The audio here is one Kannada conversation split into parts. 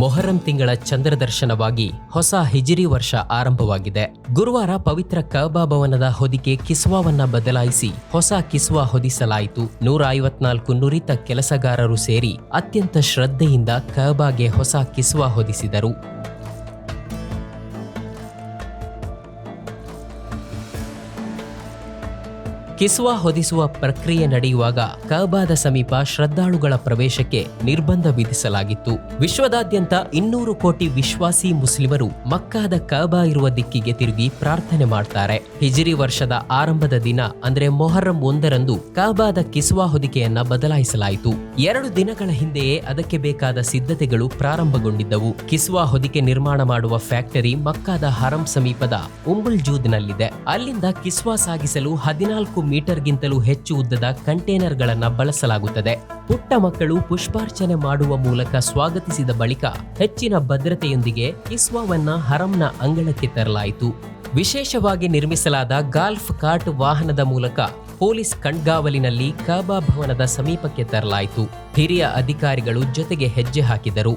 ಮೊಹರಂ ತಿಂಗಳ ಚಂದ್ರದರ್ಶನವಾಗಿ ಹೊಸ ಹಿಜಿರಿ ವರ್ಷ ಆರಂಭವಾಗಿದೆ. ಗುರುವಾರ ಪವಿತ್ರ ಕಬಾ ಭವನದ ಹೊದಿಕೆ ಕಿಸ್ವಾವನ್ನ ಬದಲಾಯಿಸಿ ಹೊಸ ಕಿಸ್ವಾ ಹೊದಿಸಲಾಯಿತು. ನೂರ ಐವತ್ನಾಲ್ಕು ನುರಿತ ಕೆಲಸಗಾರರು ಸೇರಿ ಅತ್ಯಂತ ಶ್ರದ್ಧೆಯಿಂದ ಕಬಾಗೆ ಹೊಸ ಕಿಸ್ವಾ ಹೊದಿಸಿದರು. ಕಿಸ್ವಾ ಹೊದಿಸುವ ಪ್ರಕ್ರಿಯೆ ನಡೆಯುವಾಗ ಕಬಾದ ಸಮೀಪ ಶ್ರದ್ಧಾಳುಗಳ ಪ್ರವೇಶಕ್ಕೆ ನಿರ್ಬಂಧ ವಿಧಿಸಲಾಗಿತ್ತು. ವಿಶ್ವದಾದ್ಯಂತ ಇನ್ನೂರು ಕೋಟಿ ವಿಶ್ವಾಸಿ ಮುಸ್ಲಿಮರು ಮಕ್ಕಾದ ಕಬಾ ಇರುವ ದಿಕ್ಕಿಗೆ ತಿರುಗಿ ಪ್ರಾರ್ಥನೆ ಮಾಡ್ತಾರೆ. ಹಿಜಿರಿ ವರ್ಷದ ಆರಂಭದ ದಿನ, ಅಂದ್ರೆ ಮೊಹರಂ ಒಂದರಂದು ಕಬಾದ ಕಿಸ್ವಾ ಹೊದಿಕೆಯನ್ನ ಬದಲಾಯಿಸಲಾಯಿತು. ಎರಡು ದಿನಗಳ ಹಿಂದೆಯೇ ಅದಕ್ಕೆ ಬೇಕಾದ ಸಿದ್ಧತೆಗಳು ಪ್ರಾರಂಭಗೊಂಡಿದ್ದವು. ಕಿಸ್ವಾ ಹೊದಿಕೆ ನಿರ್ಮಾಣ ಮಾಡುವ ಫ್ಯಾಕ್ಟರಿ ಮಕ್ಕಾದ ಹರಂ ಸಮೀಪದ ಉಂಬುಲ್ ಜೂದ್ನಲ್ಲಿದೆ ಅಲ್ಲಿಂದ ಕಿಸ್ವಾ ಸಾಗಿಸಲು ಹದಿನಾಲ್ಕು ಮೀಟರ್ಗಿಂತಲೂ ಹೆಚ್ಚು ಉದ್ದದ ಕಂಟೈನರ್ಗಳನ್ನ ಬಳಸಲಾಗುತ್ತದೆ. ಪುಟ್ಟ ಮಕ್ಕಳು ಪುಷ್ಪಾರ್ಚನೆ ಮಾಡುವ ಮೂಲಕ ಸ್ವಾಗತಿಸಿದ ಬಳಿಕ ಹೆಚ್ಚಿನ ಭದ್ರತೆಯೊಂದಿಗೆ ಇಸ್ವಾವನ್ನ ಹರಂನ ಅಂಗಳಕ್ಕೆ ತರಲಾಯಿತು. ವಿಶೇಷವಾಗಿ ನಿರ್ಮಿಸಲಾದ ಗಾಲ್ಫ್ ಕಾರ್ಟ್ ವಾಹನದ ಮೂಲಕ ಪೊಲೀಸ್ ಕಣ್ಗಾವಲಿನಲ್ಲಿ ಕಾಬಾ ಭವನದ ಸಮೀಪಕ್ಕೆ ತರಲಾಯಿತು. ಹಿರಿಯ ಅಧಿಕಾರಿಗಳು ಜೊತೆಗೆ ಹೆಜ್ಜೆ ಹಾಕಿದರು.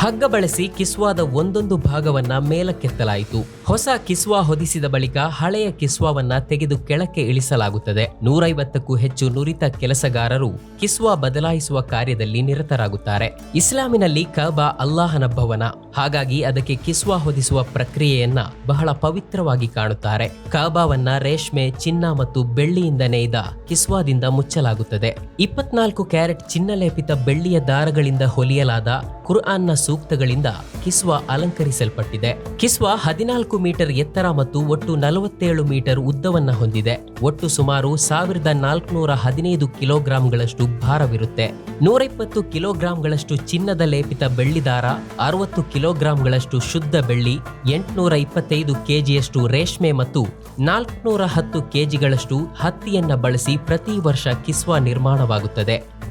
ಹಗ್ಗ ಬಳಸಿ ಕಿಸ್ವಾದ ಒಂದೊಂದು ಭಾಗವನ್ನ ಮೇಲಕ್ಕೆತ್ತಲಾಯಿತು. ಹೊಸ ಕಿಸ್ವಾ ಹೊದಿಸಿದ ಬಳಿಕ ಹಳೆಯ ಕಿಸ್ವಾವನ್ನ ತೆಗೆದು ಕೆಳಕ್ಕೆ ಇಳಿಸಲಾಗುತ್ತದೆ. ನೂರೈವತ್ತಕ್ಕೂ ಹೆಚ್ಚು ನುರಿತ ಕೆಲಸಗಾರರು ಕಿಸ್ವಾ ಬದಲಾಯಿಸುವ ಕಾರ್ಯದಲ್ಲಿ ನಿರತರಾಗುತ್ತಾರೆ. ಇಸ್ಲಾಮಿನಲ್ಲಿ ಕಬಾ ಅಲ್ಲಾಹನ ಭವನ. ಹಾಗಾಗಿ ಅದಕ್ಕೆ ಕಿಸ್ವಾ ಹೊದಿಸುವ ಪ್ರಕ್ರಿಯೆಯನ್ನ ಬಹಳ ಪವಿತ್ರವಾಗಿ ಕಾಣುತ್ತಾರೆ. ಕಬಾವನ್ನ ರೇಷ್ಮೆ, ಚಿನ್ನ ಮತ್ತು ಬೆಳ್ಳಿಯಿಂದ ನೇಯ್ದ ಕಿಸ್ವಾದಿಂದ ಮುಚ್ಚಲಾಗುತ್ತದೆ. ಇಪ್ಪತ್ನಾಲ್ಕು ಕ್ಯಾರೆಟ್ ಚಿನ್ನಲೇಪಿತ ಬೆಳ್ಳಿಯ ದಾರಗಳಿಂದ ಹೊಲಿಯಲಾದ ಕುರ್ಆನ್ನ ಸೂಕ್ತಗಳಿಂದ ಕಿಸ್ವಾ ಅಲಂಕರಿಸಲ್ಪಟ್ಟಿದೆ. ಕಿಸ್ವಾ ಹದಿನಾಲ್ಕು ಮೀಟರ್ ಎತ್ತರ ಮತ್ತು ಒಟ್ಟು ನಲವತ್ತೇಳು ಮೀಟರ್ ಉದ್ದವನ್ನ ಹೊಂದಿದೆ. ಒಟ್ಟು ಸುಮಾರು ಸಾವಿರದ ನಾಲ್ಕುನೂರ ಹದಿನೈದು ಕಿಲೋಗ್ರಾಂಗಳಷ್ಟು ಭಾರವಿರುತ್ತೆ. ನೂರಿಪ್ಪತ್ತು ಕಿಲೋಗ್ರಾಂಗಳಷ್ಟು ಚಿನ್ನದ ಲೇಪಿತ ಬೆಳ್ಳಿದಾರ ಅರವತ್ತು ಕಿಲೋಗ್ರಾಂಗಳಷ್ಟು ಶುದ್ಧ ಬೆಳ್ಳಿ ಎಂಟುನೂರ ಇಪ್ಪತ್ತೈದು ಕೆಜಿಯಷ್ಟು ರೇಷ್ಮೆ ಮತ್ತು ನಾಲ್ಕುನೂರ ಹತ್ತು ಕೆಜಿಗಳಷ್ಟು ಹತ್ತಿಯನ್ನ ಬಳಸಿ ಪ್ರತಿ ವರ್ಷ ಕಿಸ್ವಾ ನಿರ್ಮಾಣವಾಗುತ್ತದೆ.